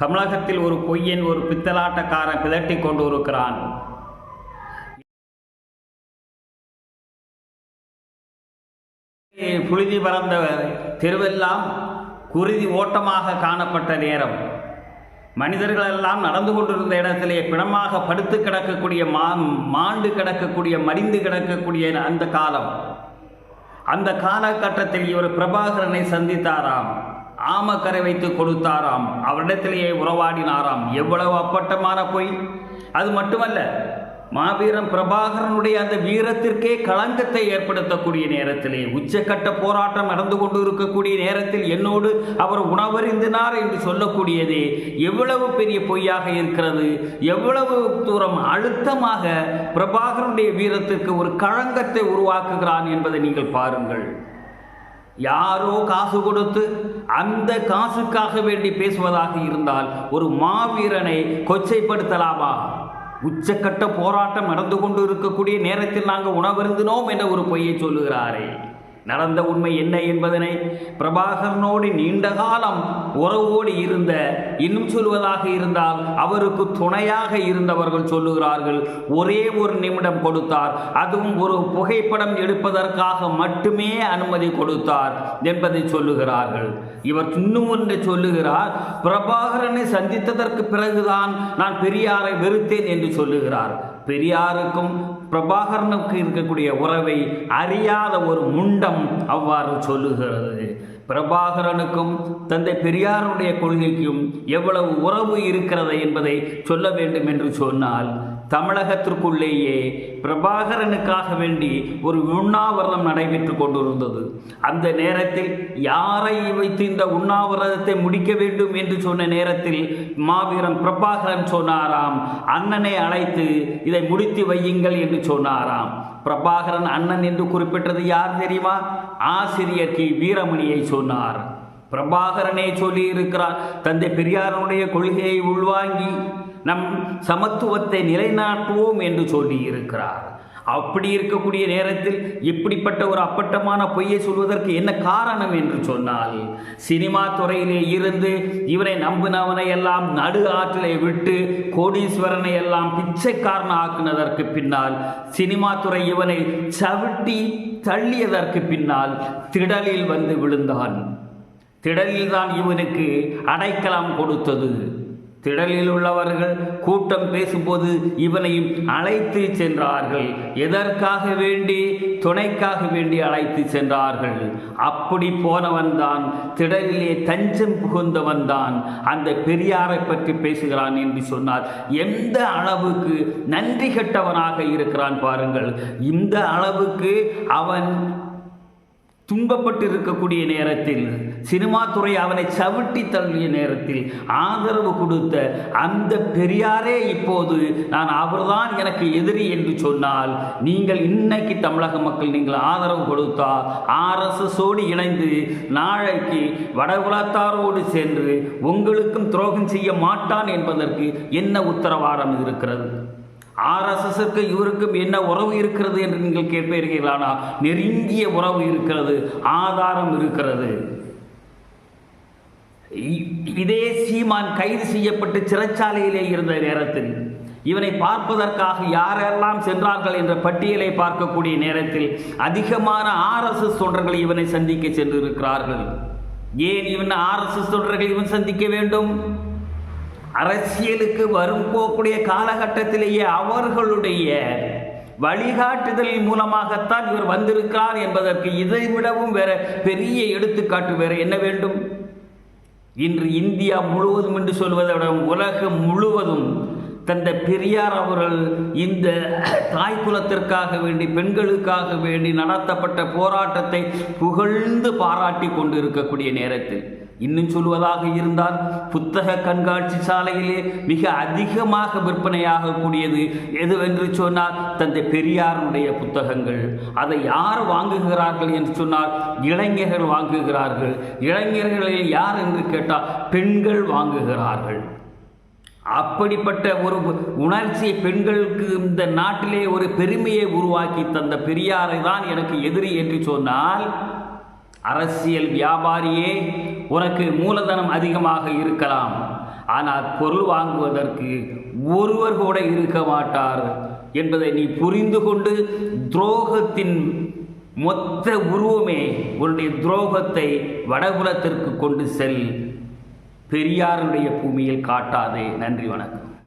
தமிழகத்தில் ஒரு பொய்யன் ஒரு பித்தலாட்டக்காரன் பிதட்டி கொண்டு இருக்கிறான் புழுதி பறந்த தெருவெல்லாம் குருதி ஓட்டமாக காணப்பட்ட நேரம். மனிதர்களெல்லாம் நடந்து கொண்டிருந்த இடத்திலே பிணமாக படுத்து கிடக்கக்கூடிய மா மாண்டு கிடக்கக்கூடிய மடிந்து கிடக்கக்கூடிய அந்த காலம். அந்த காலகட்டத்தில் இவர் பிரபாகரனை சந்தித்தாராம். ஆமக்கரை வைத்து கொடுத்தாராம். அவரிடத்திலேயே உறவாடினாராம். எவ்வளவு அப்பட்டமான பொய்? அது மட்டுமல்ல மாவீரன் பிரபாகரனுடைய அந்த வீரத்திற்கே களங்கத்தை ஏற்படுத்தக்கூடிய நேரத்திலே உச்சக்கட்ட போராட்டம் நடந்து கொண்டு இருக்கக்கூடிய நேரத்தில் என்னோடு அவர் உணவறிந்தினார் என்று சொல்லக்கூடியதே எவ்வளவு பெரிய பொய்யாக இருக்கிறது? எவ்வளவு தூரம் அழுத்தமாக பிரபாகரனுடைய வீரத்திற்கு ஒரு களங்கத்தை உருவாக்குகிறான் என்பதை நீங்கள் பாருங்கள். யாரோ காசு கொடுத்து அந்த காசுக்காக வேண்டி பேசுவதாக இருந்தால் ஒரு மாவீரனை கொச்சைப்படுத்தலாமா? உச்சக்கட்ட போராட்டம் நடந்து கொண்டு இருக்கக்கூடிய நேரத்தில் நாங்கள் உணவருந்தினோம் என்ற ஒரு பொய்யை சொல்லுகிறாரே. நடந்த உண்மை என்ன என்பதனை பிரபாகரனோடு நீண்ட காலம் உறவோடு இருந்த இன்னும் சொல்வதாக இருந்தால் அவருக்கு துணையாக இருந்தவர்கள் சொல்லுகிறார்கள் ஒரே ஒரு நிமிடம் கொடுத்தார் அதுவும் ஒரு புகைப்படம் எடுப்பதற்காக மட்டுமே அனுமதி கொடுத்தார் என்பதை சொல்லுகிறார்கள். இவர் இன்னும் ஒன்று சொல்லுகிறார் பிரபாகரனை சந்தித்ததற்கு பிறகுதான் நான் பெரியாரை வெறுத்தேன் என்று சொல்லுகிறார். பெரியாருக்கும் பிரபாகரனுக்கு இருக்கக்கூடிய உறவை அறியாத ஒரு முண்டம் அவ்வாறு சொல்லுகிறது. பிரபாகரனுக்கும் தந்தை பெரியாருடைய கொள்கைக்கும் எவ்வளவு உறவு இருக்கிறது என்பதை சொல்ல வேண்டும் என்று சொன்னால் தமிழகத்திற்குள்ளேயே பிரபாகரனுக்காக வேண்டி ஒரு உண்ணாவிரதம் நடைபெற்று கொண்டிருந்தது. அந்த நேரத்தில் யாரை வைத்து இந்த உண்ணாவிரதத்தை முடிக்க வேண்டும் என்று சொன்ன நேரத்தில் மாவீரன் பிரபாகரன் சொன்னாராம் அண்ணனை அழைத்து இதை முடித்து வையுங்கள் என்று சொன்னாராம். பிரபாகரன் அண்ணன் என்று குறிப்பிட்டது யார் தெரியுமா? ஆசிரியர் கி. வீரமணியை சொன்னார். பிரபாகரனே சொல்லி இருக்கிறார் தந்தை பெரியாரனுடைய கொள்கையை உள்வாங்கி நம் சமத்துவத்தை நிலைநாட்டுவோம் என்று சொல்லியிருக்கிறார் அப்படி இருக்கக்கூடிய நேரத்தில் இப்படிப்பட்ட ஒரு அப்பட்டமான பொய்யை சொல்வதற்கு என்ன காரணம் என்று சொன்னால் சினிமா துறையிலே இருந்து இவரை நம்பினவனை எல்லாம் நடு ஆற்றிலே விட்டு கோடீஸ்வரனை எல்லாம் பிச்சைக்காரன் ஆக்குனதற்கு பின்னால் சினிமா துறை இவனை சவிட்டி தள்ளியதற்கு பின்னால் திடலில் வந்து விழுந்தான். திடலில்தான் இவனுக்கு அடைக்கலம் கொடுத்தது. திடலில் உள்ளவர்கள் கூட்டம் பேசும்போது இவனையும் அழைத்து சென்றார்கள். எதற்காக வேண்டி? துணைக்காக வேண்டி அழைத்து சென்றார்கள். அப்படி போனவன்தான் திடலிலே தஞ்சம் புகுந்தவன் தான் அந்த பெரியாரை பற்றி பேசுகிறான் என்று சொன்னார். எந்த அளவுக்கு நன்றி கெட்டவனாக இருக்கிறான் பாருங்கள். இந்த அளவுக்கு அவன் துன்பப்பட்டு இருக்கக்கூடிய நேரத்தில் சினிமா துறை அவனை சவிட்டி தள்ளிய நேரத்தில் ஆதரவு கொடுத்த அந்த பெரியாரே இப்போது நான் அவர்தான் எனக்கு எதிரி என்று சொன்னால் நீங்கள் இன்னைக்கு தமிழக மக்கள் நீங்கள் ஆதரவு கொடுத்தா ஆர்எஸ்எஸோடு இணைந்து நாளைக்கு வடகுலத்தாரோடு சென்று உங்களுக்கும் துரோகம் செய்ய மாட்டான் என்பதற்கு என்ன உத்தரவாதம் இருக்கிறது? ஆர்எஸ்எஸ்க்கு இவருக்கும் என்ன உறவு இருக்கிறது என்று நீங்கள் கேட்பீர்களானா நெருங்கிய உறவு இருக்கிறது ஆதாரம் இருக்கிறது. இதே சீமான் கைது செய்யப்பட்டு சிறைச்சாலையிலே இருந்த நேரத்தில் இவனை பார்ப்பதற்காக யாரெல்லாம் சென்றார்கள் என்ற பட்டியலை பார்க்கக்கூடிய நேரத்தில் அதிகமான ஆர்எஸ்எஸ் தொண்டர்கள் இவனை சந்திக்க சென்றிருக்கிறார்கள். ஏன் இவன் ஆர்எஸ்எஸ் தொண்டர்கள் இவன் சந்திக்க வேண்டும்? அரசியலுக்கு வரும் போகக்கூடிய காலகட்டத்திலேயே அவர்களுடைய வழிகாட்டுதலின் மூலமாகத்தான் இவர் வந்திருக்கிறார் என்பதற்கு இதை விடவும் வேற பெரிய எடுத்துக்காட்டு வேற என்ன வேண்டும்? இன்று இந்தியா முழுவதும் என்று சொல்வதை விட உலகம் முழுவதும் தந்த பெரியார் அவர்கள் இந்த தாய் குலத்திற்காக வேண்டி பெண்களுக்காக வேண்டி நடத்தப்பட்ட போராட்டத்தை புகழ்ந்து பாராட்டி கொண்டு இருக்கக்கூடிய நேரத்தில் இன்னும் சொல்வதாக இருந்தால் புத்தக கண்காட்சி சாலையிலே மிக அதிகமாக விற்பனையாகக்கூடியது எதுவென்று சொன்னால் தந்தை பெரியாருடைய புத்தகங்கள். அதை யார் வாங்குகிறார்கள் என்று சொன்னால் இளைஞர்கள் வாங்குகிறார்கள். இளைஞர்களில் யார் என்று கேட்டால் பெண்கள் வாங்குகிறார்கள். அப்படிப்பட்ட ஒரு உணர்ச்சியை பெண்களுக்கு இந்த நாட்டிலே ஒரு பெருமையை உருவாக்கி தந்த பெரியாரை தான் எனக்கு எதிரி என்று சொன்னால் அரசியல் வியாபாரியே உனக்கு மூலதனம் அதிகமாக இருக்கலாம். ஆனால் பொருள் வாங்குவதற்கு ஒருவர் கூட இருக்க மாட்டார் என்பதை நீ புரிந்து கொண்டு துரோகத்தின் மொத்த உருவமே உன்னுடைய துரோகத்தை வடகுலத்திற்கு கொண்டு செல். பெரியாருடைய பூமியில் காட்டாதே. நன்றி வணக்கம்.